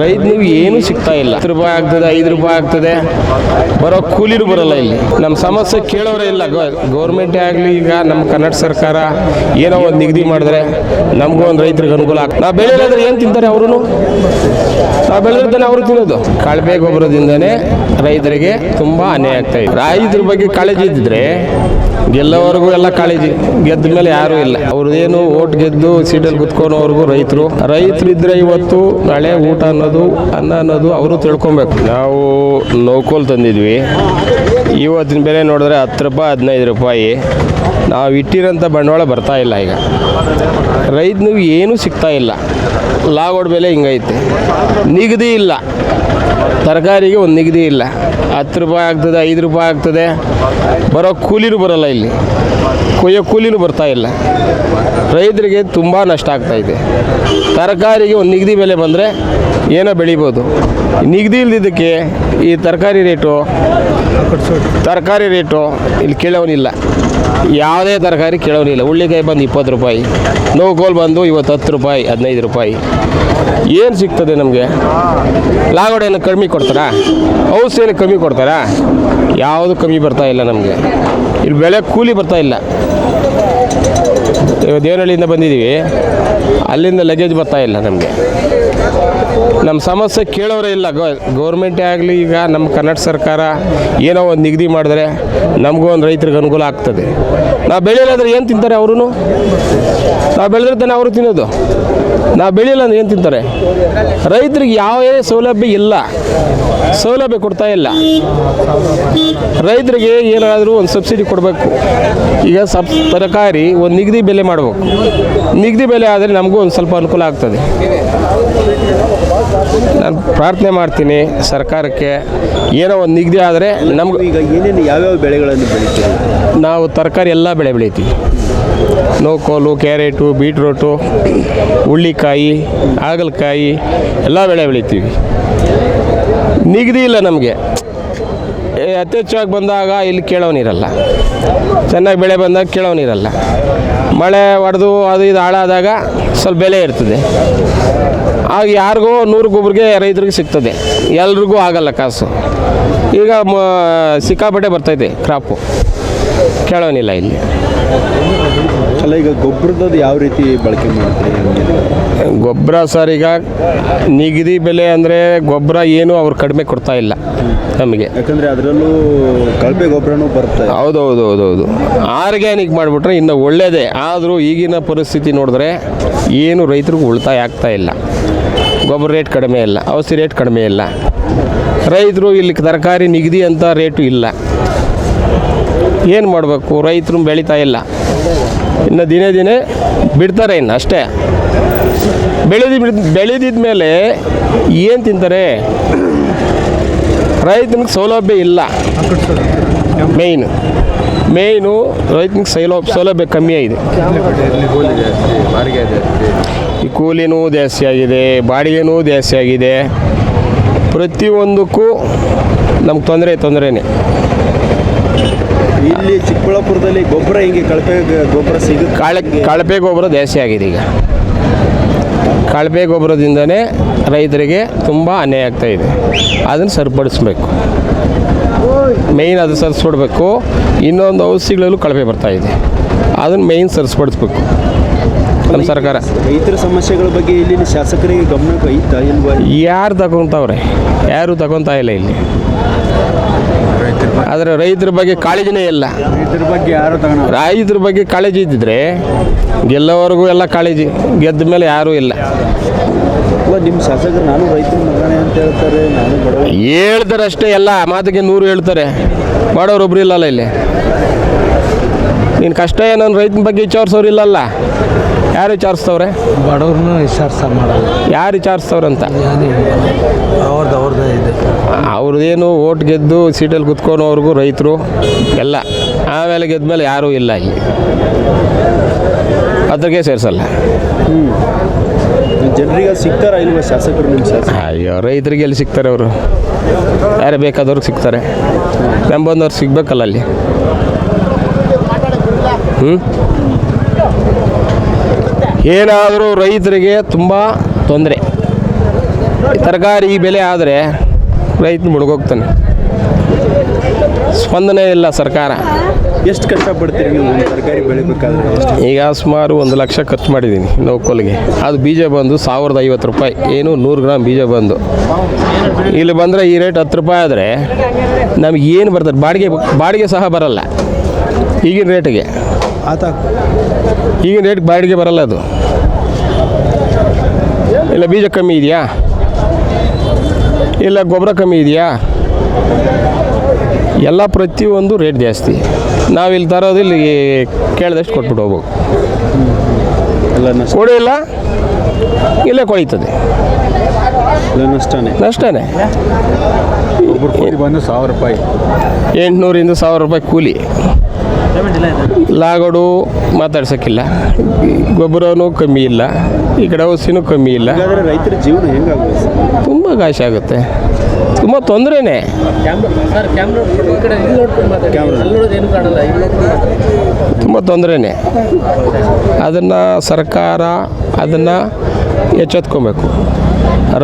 ರೈತನಿಗೆ ಏನು ಸಿಗ್ತಾ ಇಲ್ಲ. ಹತ್ತು ರೂಪಾಯಿ ಆಗ್ತದೆ, ಐದು ರೂಪಾಯಿ ಆಗ್ತದೆ. ಬರೋ ಕೂಲಿರು ಬರಲ್ಲ ಇಲ್ಲಿ. ನಮ್ಮ ಸಮಸ್ಯೆ ಕೇಳೋರೇ ಇಲ್ಲ. ಗೌರ್ಮೆಂಟೇ ಆಗಲಿ ಈಗ ನಮ್ಮ ಕನ್ನಡ ಸರ್ಕಾರ ಏನೋ ಒಂದು ನಿಗದಿ ಮಾಡಿದ್ರೆ ನಮಗೂ ಒಂದು ರೈತರಿಗೆ ಅನುಕೂಲ ಆಗ್ತದೆ. ನಾವು ಬೆಳೆಯೋದ್ರೆ ಏನು ತಿಂತಾರೆ ಅವರು ನಾವು ಬೆಳೆದಿದ್ದಾನೆ ಅವರು ತಿನ್ನೋದು. ಕಳಪೆ ಗೊಬ್ಬರದಿಂದನೇ ರೈತರಿಗೆ ತುಂಬ ಅನ್ಯಾಯ ಆಗ್ತಾ ಇದೆ. ರೈತರ ಬಗ್ಗೆ ಕಾಳಜಿ ಇದ್ದಿದ್ರೆ ಗೆಲ್ಲೋವರೆಗೂ ಎಲ್ಲ ಕಾಳಜಿ. ಗೆದ್ದ ಮೇಲೆ ಯಾರೂ ಇಲ್ಲ. ಅವ್ರದ್ದೇನು ಓಟ್ ಗೆದ್ದು ಸೀಟಲ್ಲಿ ಕುತ್ಕೊಳೋವರೆಗೂ ರೈತರು. ರೈತರು ಇದ್ರೆ ಇವತ್ತು ನಾಳೆ ಊಟ ಅನ್ನೋದು, ಅನ್ನ ಅನ್ನೋದು ಅವರು ತಿಳ್ಕೊಬೇಕು. ನಾವು ನೋಕೋಲ್ ತಂದಿದ್ವಿ. ಇವತ್ತಿನ ಬೆಲೆ ನೋಡಿದ್ರೆ ಹತ್ತು ರೂಪಾಯಿ, ಹದಿನೈದು ರೂಪಾಯಿ. ನಾವು ಇಟ್ಟಿರೋಂಥ ಬಂಡವಾಳ ಬರ್ತಾ ಇಲ್ಲ ಈಗ. ರೈತನಿಗೆ ಏನೂ ಸಿಗ್ತಾ ಇಲ್ಲ. ಲಾಗೋಡ್ ಬೆಲೆ ಹಿಂಗೈತೆ. ನಿಗದಿ ಇಲ್ಲ. ತರಕಾರಿಗೆ ಒಂದು ನಿಗದಿ ಇಲ್ಲ. ಹತ್ತು ರೂಪಾಯಿ ಆಗ್ತದೆ, ಐದು ರೂಪಾಯಿ ಆಗ್ತದೆ. ಬರೋ ಕೂಲಿನೂ ಬರೋಲ್ಲ ಇಲ್ಲಿ. ಕೊಯ್ಯೋ ಕೂಲಿನೂ ಬರ್ತಾ ಇಲ್ಲ. ರೈತರಿಗೆ ತುಂಬ ನಷ್ಟ ಆಗ್ತಾ ಇದೆ. ತರಕಾರಿಗೆ ಒಂದು ನಿಗದಿ ಬೆಲೆ ಬಂದರೆ ಏನೋ ಬೆಳಿಬೋದು. ನಿಗದಿ ಇಲ್ದಿದ್ದಕ್ಕೆ ಈ ತರಕಾರಿ ರೇಟು ತರಕಾರಿ ರೇಟು ಇಲ್ಲಿ ಕೇಳೋನಿಲ್ಲ. ಯಾವುದೇ ತರಕಾರಿ ಕೇಳೋನಿಲ್ಲ. ಹುಳ್ಳಿಕಾಯಿ ಬಂದು ಇಪ್ಪತ್ತು ರೂಪಾಯಿ ನೋಕೋಲ್ ಬಂದು ಇವತ್ತು ಹತ್ತು ರೂಪಾಯಿ, ಹದಿನೈದು ರೂಪಾಯಿ. ಏನು ಸಿಗ್ತದೆ ನಮಗೆ? ಲಾಗೋಡೆಯನ್ನು ಕಮ್ಮಿ ಕೊಡ್ತಾರಾ? ಔಷಧಿ ಏನು ಕಮ್ಮಿ ಕೊಡ್ತಾರಾ? ಯಾವುದು ಕಮ್ಮಿ ಬರ್ತಾ ಇಲ್ಲ ನಮಗೆ. ಇಲ್ಲಿ ಬೆಳೆ ಕೂಲಿ ಬರ್ತಾ ಇಲ್ಲ. ದೇವನಹಳ್ಳಿಯಿಂದ ಬಂದಿದ್ದೀವಿ. ಅಲ್ಲಿಂದ ಲಗೇಜ್ ಬರ್ತಾ ಇಲ್ಲ ನಮಗೆ. ನಮ್ಮ ಸಮಸ್ಯೆ ಕೇಳೋರೇ ಇಲ್ಲ. ಗೌರ್ಮೆಂಟೇ ಆಗಲಿ ಈಗ ನಮ್ಮ ಕರ್ನಾಟಕ ಸರ್ಕಾರ ಏನೋ ಒಂದು ನಿಗದಿ ಮಾಡಿದ್ರೆ ನಮಗೂ ಒಂದು ರೈತರಿಗೆ ಅನುಕೂಲ ಆಗ್ತದೆ. ನಾವು ಬೆಳೆಯಲಾದ್ರೆ ಏನು ತಿಂತಾರೆ ಅವರು ನಾವು ಬೆಳೆದ್ರೆ ತಾನೇ ಅವರು ತಿನ್ನೋದು. ನಾವು ಬೆಳೆಯಲ್ಲ ಅಂದ್ರೆ ಏನು ತಿಂತಾರೆ? ರೈತರಿಗೆ ಯಾವುದೇ ಸೌಲಭ್ಯ ಇಲ್ಲ ಸೌಲಭ್ಯ ಕೊಡ್ತಾ ಇಲ್ಲ. ರೈತರಿಗೆ ಏನಾದರೂ ಒಂದು ಸಬ್ಸಿಡಿ ಕೊಡಬೇಕು. ಈಗ ಸಬ್ ತರಕಾರಿ ಒಂದು ನಿಗದಿ ಬೆಲೆ ಮಾಡಬೇಕು. ನಿಗದಿ ಬೆಲೆ ಆದರೆ ನಮಗೂ ಒಂದು ಸ್ವಲ್ಪ ಅನುಕೂಲ ಆಗ್ತದೆ. ನಾನು ಪ್ರಾರ್ಥನೆ ಮಾಡ್ತೀನಿ ಸರ್ಕಾರಕ್ಕೆ ಏನೋ ಒಂದು ನಿಗದಿ ಆದರೆ ನಮ್ಗೆ ಈಗ ಏನೇನು ಯಾವ್ಯಾವ ಬೆಳೆಗಳನ್ನು ಬೆಳಿತೀವಿ ನಾವು ತರಕಾರಿ ಎಲ್ಲ ಬೆಳೆ ಬೆಳಿತೀವಿ. ನೋಕೋಲು ಕ್ಯಾರೆಟು ಬೀಟ್ರೋಟು ಹುಳ್ಳಿಕಾಯಿ ಹಾಗಲಕಾಯಿ ಎಲ್ಲ ಬೆಳೆ ಬೆಳಿತೀವಿ. ನಿಗದಿ ಇಲ್ಲ ನಮಗೆ. ಯಥೇಚ್ಛವಾಗಿ ಬಂದಾಗ ಇಲ್ಲಿ ಕೇಳೋನಿರಲ್ಲ ಚೆನ್ನಾಗಿ ಬೆಳೆ ಬಂದಾಗ ಕೇಳೋನಿರಲ್ಲ ಮಳೆ ಹೊಡೆದು ಅದು ಇದು ಹಾಳಾದಾಗ ಸ್ವಲ್ಪ ಬೆಲೆ ಇರ್ತದೆ. ಆಗ ಯಾರಿಗೋ ನೂರು ಗೊಬ್ಬರಿಗೆ, ರೈತರಿಗೆ ಸಿಗ್ತದೆ. ಎಲ್ರಿಗೂ ಆಗಲ್ಲ ಕಾಸು. ಈಗ ಮ, ಸಿಕ್ಕಾಪಟ್ಟೆ ಬರ್ತೈತೆ ಕ್ರಾಪು. ಕೇಳೋನಿಲ್ಲ ಇಲ್ಲಿ. ಅಲ್ಲ, ಈಗ ಗೊಬ್ಬರದ್ದು ಯಾವ ರೀತಿ ಬಳಕೆ ಮಾಡ್ತೀರಿ ಹಂಗೆ? ಗೊಬ್ಬರ ಸರ್ ಈಗ ನಿಗದಿ ಬೆಲೆ ಅಂದರೆ ಗೊಬ್ಬರ ಏನು ಅವ್ರು ಕಡಿಮೆ ಕೊಡ್ತಾ ಇಲ್ಲ ನಮಗೆ. ಯಾಕಂದರೆ ಅದರಲ್ಲೂ ಕಳಪೆ ಗೊಬ್ಬರನೂ ಬರುತ್ತೆ ಹೌದು ಹೌದು ಹೌದು ಹೌದು ಆರ್ಗ್ಯಾನಿಕ್ ಮಾಡಿಬಿಟ್ರೆ ಇನ್ನು ಒಳ್ಳೆಯದೇ ಆದರೂ ಈಗಿನ ಪರಿಸ್ಥಿತಿ ನೋಡಿದ್ರೆ ಏನು ರೈತರಿಗೂ ಉಳಿತಾಯ ಆಗ್ತಾ ಇಲ್ಲ. ಗೊಬ್ಬರ ರೇಟ್ ಕಡಿಮೆ ಇಲ್ಲ ಔಷಧಿ ರೇಟ್ ಕಡಿಮೆ ಇಲ್ಲ. ರೈತರು ಇಲ್ಲಿ ತರಕಾರಿ ನಿಗದಿ ಅಂತ ರೇಟು ಇಲ್ಲ. ಏನು ಮಾಡಬೇಕು? ರೈತರು ಬೆಳೀತಾ ಇಲ್ಲ. ಇನ್ನು ದಿನೇ ದಿನೇ ಬಿಡ್ತಾರೆ ಇನ್ನು ಅಷ್ಟೇ. ಬೆಳೆದಿ ಬೆಳೆದಿದ ಮೇಲೆ ಏನು ತಿಂತಾರೆ? ರೈತನಿಗೆ ಸೌಲಭ್ಯ ಇಲ್ಲ. ಮೇಯ್ನು. ಮೇಯ್ನು ರೈತನಿಗೆ ಸೈಲೋ ಸೌಲಭ್ಯ ಕಮ್ಮಿ ಆಗಿದೆ. ಈ ಕೂಲಿನೂ ಜಾಸ್ತಿ ಆಗಿದೆ ಬಾಡಿಗೆನೂ ಜಾಸ್ತಿ ಆಗಿದೆ. ಪ್ರತಿಯೊಂದಕ್ಕೂ ನಮ್ಗೆ ತೊಂದರೆ ತೊಂದರೆನೇ. ಇಲ್ಲಿ ಚಿಕ್ಕಬಳ್ಳಾಪುರದಲ್ಲಿ ಗೊಬ್ಬರ ಹಿಂಗೆ ಕಳಪೆ ಗೊಬ್ಬರ ಸಿಗುತ್ತೆ ಕಾಳೆ ಕಳಪೆ ಗೊಬ್ಬರ ಜಾಸ್ತಿ ಆಗಿದೆ ಈಗ. ಕಳಪೆ ಗೊಬ್ಬರದಿಂದನೇ ರೈತರಿಗೆ ತುಂಬ ಅನ್ಯಾಯ ಆಗ್ತಾ ಇದೆ. ಅದನ್ನು ಸರಿಪಡಿಸ್ಬೇಕು. ಮೇಯ್ನ್ ಅದು ಸರಿಸ್ಬಿಡ್ಬೇಕು ಇನ್ನೊಂದು ಔಷಧಿಗಳಲ್ಲೂ ಕಳಪೆ ಬರ್ತಾಯಿದೆ ಇದೆ. ಅದನ್ನು ಮೇಯ್ನ್ ಸರಿಸ್ಪಡಿಸ್ಬೇಕು ನಮ್ಮ ಸರ್ಕಾರ. ರೈತರ ಸಮಸ್ಯೆಗಳ ಬಗ್ಗೆ ಇಲ್ಲಿನ ಶಾಸಕರಿಗೆ ಗಮನ ಇಲ್ವಾ? ಯಾರು ತಗೊತಾವ್ರೆ? ಯಾರು ತಗೊತಾ ಇಲ್ಲ ಇಲ್ಲಿ? ಆದರೆ ರೈತರ ಬಗ್ಗೆ ಕಾಳಜಿನೇ ಇಲ್ಲ. ರೈತರ ಬಗ್ಗೆ ಯಾರು ರೈತರ ಬಗ್ಗೆ ಕಾಳಜಿ ಇದ್ದಿದ್ರೆ ಗೆಲ್ಲೋವರೆಗೂ ಎಲ್ಲ ಕಾಳಜಿ ಗೆದ್ದ ಮೇಲೆ ಯಾರೂ ಇಲ್ಲ. ನಿಮ್ಮ ಶಾಸಕರು ನಾನು ರೈತರ ಮಗನೇ ಅಂತ ಹೇಳ್ತಾರೆ ನಾನು ಬಡವ ಹೇಳ್ತಾರೆ ಅಷ್ಟೇ ಎಲ್ಲ ಮಾತಿಗೆ ನೂರು ಹೇಳ್ತಾರೆ. ಮಾಡೋರು ಒಬ್ರು ಇಲ್ಲಲ್ಲ ಇಲ್ಲಿ. ನೀನು ಕಷ್ಟ ಏನೋ ರೈತನ ಬಗ್ಗೆ ವಿಚಾರಿಸೋರು ಇಲ್ಲಲ್ಲ. ಯಾರು ವಿಚಾರಿಸ್ತವ್ರೆ ಬಡವ್ರನ್ನೂ ವಿಚಾರಿಸ ಮಾಡಲ್ಲ. ಯಾರು ವಿಚಾರಿಸ್ತವ್ರಂತ ಅವ್ರದ್ದು ಅವ್ರದ್ದೇ ಇದೆ. ಅವ್ರದ್ದೇನು ಓಟ್ ಗೆದ್ದು ಸೀಟಲ್ಲಿ ಕುತ್ಕೊಳೋವ್ರಿಗೂ ರೈತರು ಎಲ್ಲ. ಆಮೇಲೆ ಗೆದ್ಮೇಲೆ ಯಾರೂ ಇಲ್ಲ ಇಲ್ಲಿ. ಅದಕ್ಕೆ ಸೇರಿಸಲ್ಲ. ಜನರಿಗೆ ಸಿಗ್ತಾರ ಇಲ್ವ ಶಾಸಕರು ನಿಮ್ಮ ಶಾಸಕ? ಅಯ್ಯೋ ರೈತರಿಗೆ ಎಲ್ಲಿ ಸಿಗ್ತಾರೆ ಅವರು? ಯಾರು ಬೇಕಾದವ್ರಿಗೆ ಸಿಗ್ತಾರೆ. ನಂಬಂದವ್ರು ಸಿಗ್ಬೇಕಲ್ಲ ಅಲ್ಲಿ. ಹ್ಞೂ ಏನಾದರೂ ರೈತರಿಗೆ ತುಂಬ ತೊಂದರೆ. ತರಕಾರಿ ಬೆಲೆ ಆದರೆ ರೈತ ಮುಳುಗೋಗ್ತಾನೆ. ಸ್ಪಂದನೆ ಇಲ್ಲ ಸರ್ಕಾರ. ಎಷ್ಟು ಕಷ್ಟಪಡ್ತೀರಿ ನೀವು ತರಕಾರಿ ಬೆಳಿಬೇಕಾದ್ರೆ ಈಗ ಸುಮಾರು ಒಂದು ಲಕ್ಷ ಖರ್ಚು ಮಾಡಿದ್ದೀನಿ ನೌಕೋಲಿಗೆ ಅದು ಬೀಜ ಬಂದು ಸಾವಿರದ ಐವತ್ತು ರೂಪಾಯಿ. ಏನು ನೂರು ಗ್ರಾಮ್ ಬೀಜ ಬಂದು. ಇಲ್ಲಿ ಬಂದರೆ ಈ ರೇಟ್ ಹತ್ತು ರೂಪಾಯಿ ಆದರೆ ನಮಗೆ ಏನು ಬರ್ತದೆ? ಬಾಡಿಗೆ ಬಾಡಿಗೆ ಸಹ ಬರಲ್ಲ. ಈಗಿನ ರೇಟಿಗೆ. ಆತ ಈಗ ರೇಟ್ ಬಾಡಿಗೆ ಬರಲ್ಲ ಅದು. ಇಲ್ಲ ಬೀಜ ಕಮ್ಮಿ ಇದೆಯಾ? ಇಲ್ಲ ಗೊಬ್ಬರ ಕಮ್ಮಿ ಇದೆಯಾ? ಎಲ್ಲ ಪ್ರತಿಯೊಂದು ರೇಟ್ ಜಾಸ್ತಿ. ನಾವಿಲ್ಲಿ ತರೋದು ಇಲ್ಲಿ ಕೇಳಿದಷ್ಟು ಕೊಟ್ಬಿಟ್ಟು ಹೋಗ್ಬೇಕು. ಎಲ್ಲ ನಷ್ಟ. ಕೊಡಿ ಇಲ್ಲ? ಇಲ್ಲೇ ಕೊಳಿತದೆ. ನಷ್ಟನೇ. ನಷ್ಟನೇ. ಅಷ್ಟೇ ಒಬ್ಬರು ಕೂಲಿ ಬಂದು ಸಾವಿರ ರೂಪಾಯಿ. ಎಂಟುನೂರಿಂದ ಸಾವಿರ ರೂಪಾಯಿ ಕೂಲಿ. ಲಾಗೋಡು ಮಾತಾಡ್ಸೋಕ್ಕಿಲ್ಲ. ಗೊಬ್ಬರನೂ ಕಮ್ಮಿ ಇಲ್ಲ ಈ ಕಡೆ ಔಷಧಿನೂ ಕಮ್ಮಿ ಇಲ್ಲ. ರೈತರ ಜೀವನ ಹೆಂಗಾಗುತ್ತೆ ತುಂಬ ಕಾಶ ಆಗುತ್ತೆ. ತುಂಬ ತೊಂದರೆನೇ. ತುಂಬ ತೊಂದರೆನೇ. ಅದನ್ನು ಸರ್ಕಾರ ಅದನ್ನು ಎಚ್ಚೆತ್ಕೊಬೇಕು.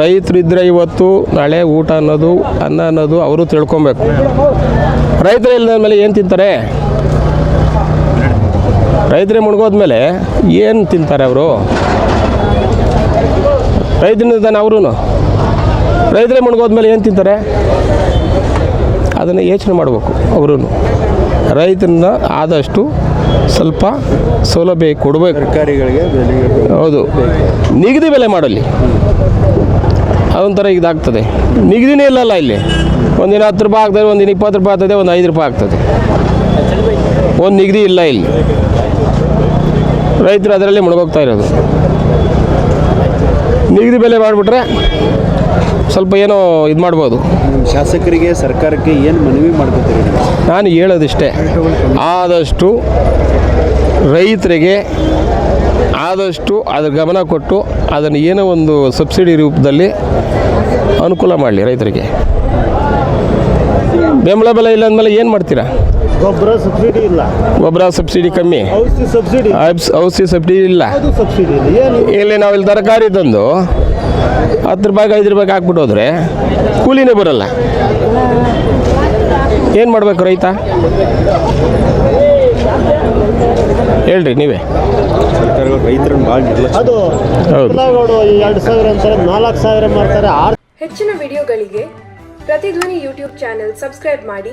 ರೈತರಿದ್ದರೆ ಇವತ್ತು ನಾಳೆ ಊಟ ಅನ್ನೋದು ಅನ್ನ ಅನ್ನೋದು ಅವರು ತಿಳ್ಕೊಬೇಕು. ರೈತರು ಇಲ್ಲದ ಮೇಲೆ ಏನು ತಿಂತಾರೆ? ರೈತರೇ ಮುಳುಗೋದ್ಮೇಲೆ ಏನು ತಿಂತಾರೆ ಅವರು? ರೈತನಿದ್ದಾನೆ ಅವರು ರೈತರೇ ಮುಳುಗೋದ್ಮೇಲೆ ಏನು ತಿಂತಾರೆ? ಅದನ್ನು ಯೋಚನೆ ಮಾಡಬೇಕು ಅವರು ರೈತರನ್ನ ಆದಷ್ಟು ಸ್ವಲ್ಪ ಸೌಲಭ್ಯ ಕೊಡಬೇಕು. ತರಕಾರಿಗಳಿಗೆ ಹೌದು. ನಿಗದಿ ಬೆಲೆ ಮಾಡಲಿ. ಅದೊಂಥರ ಇದಾಗ್ತದೆ. ನಿಗದಿನೇ ಇಲ್ಲಲ್ಲ ಇಲ್ಲಿ. ಒಂದಿನ ಹತ್ತು ರೂಪಾಯಿ ಆಗ್ತದೆ ಒಂದಿನ ಇಪ್ಪತ್ತು ರೂಪಾಯಿ ಆಗ್ತದೆ ಒಂದು ಐದು ರೂಪಾಯಿ ಆಗ್ತದೆ. ಒಂದು ನಿಗದಿ ಇಲ್ಲ ಇಲ್ಲಿ. ರೈತರು ಅದರಲ್ಲಿ ಮುಳುಗೋಗ್ತಾ ಇರೋದು. ನಿಗದಿ ಬೆಲೆ ಮಾಡಿಬಿಟ್ರೆ ಸ್ವಲ್ಪ ಏನೋ ಇದು ಮಾಡ್ಬೋದು. ಶಾಸಕರಿಗೆ ಸರ್ಕಾರಕ್ಕೆ ಏನು ಮನವಿ ಮಾಡ್ಕೊತೀರಿ ನಾನು ಹೇಳೋದಿಷ್ಟೇ ಆದಷ್ಟು ರೈತರಿಗೆ ಆದಷ್ಟು ಅದ್ರ ಗಮನ ಕೊಟ್ಟು ಅದನ್ನು ಏನೋ ಒಂದು ಸಬ್ಸಿಡಿ ರೂಪದಲ್ಲಿ ಅನುಕೂಲ ಮಾಡಲಿ ರೈತರಿಗೆ. ಬೆಂಬಲ ಬೆಲೆ ಇಲ್ಲ ಅಂದಮೇಲೆ ಏನು ಮಾಡ್ತೀರಾ? ಗೊಬ್ಬರ ಸಬ್ಸಿಡಿ ಇಲ್ಲ. ಗೊಬ್ಬರ ಸಬ್ಸಿಡಿ ಕಮ್ಮಿ? ಔಷಧಿ ಸಬ್ಸಿಡಿ. ಔಷ್- ಔಷಧಿ ಸಬ್ಸಿಡಿ ಇಲ್ಲ. ಸಬ್ಸಿಡಿ ಇಲ್ಲ? ನಾವು ಇಲ್ಲಿ ತರಕಾರಿ ತಂದು ಹತ್ತು ರೂಪಾಯಿಗೆ ಐದು ರೂಪಾಯಿಗೆ ಹಾಕ್ಬಿಟ್ಟು ಹೋದ್ರೆ ಕೂಲಿನೇ ಬರಲ್ಲ. ಏನು ಮಾಡಬೇಕು ರೈತ? ಹೇಳ್ರಿ ನೀವೇ. ಅದು ಎರಡು ಸಾವಿರ ಅಂತಾರೆ ನಾಲ್ಕು ಸಾವಿರ ಮಾಡ್ತಾರೆ ಹೆಚ್ಚಿನ ವಿಡಿಯೋಗಳಿಗೆ ಪ್ರತಿಧ್ವನಿ ಯೂಟ್ಯೂಬ್ ಚಾನೆಲ್ ಸಬ್ಸ್ಕ್ರೈಬ್ ಮಾಡಿ.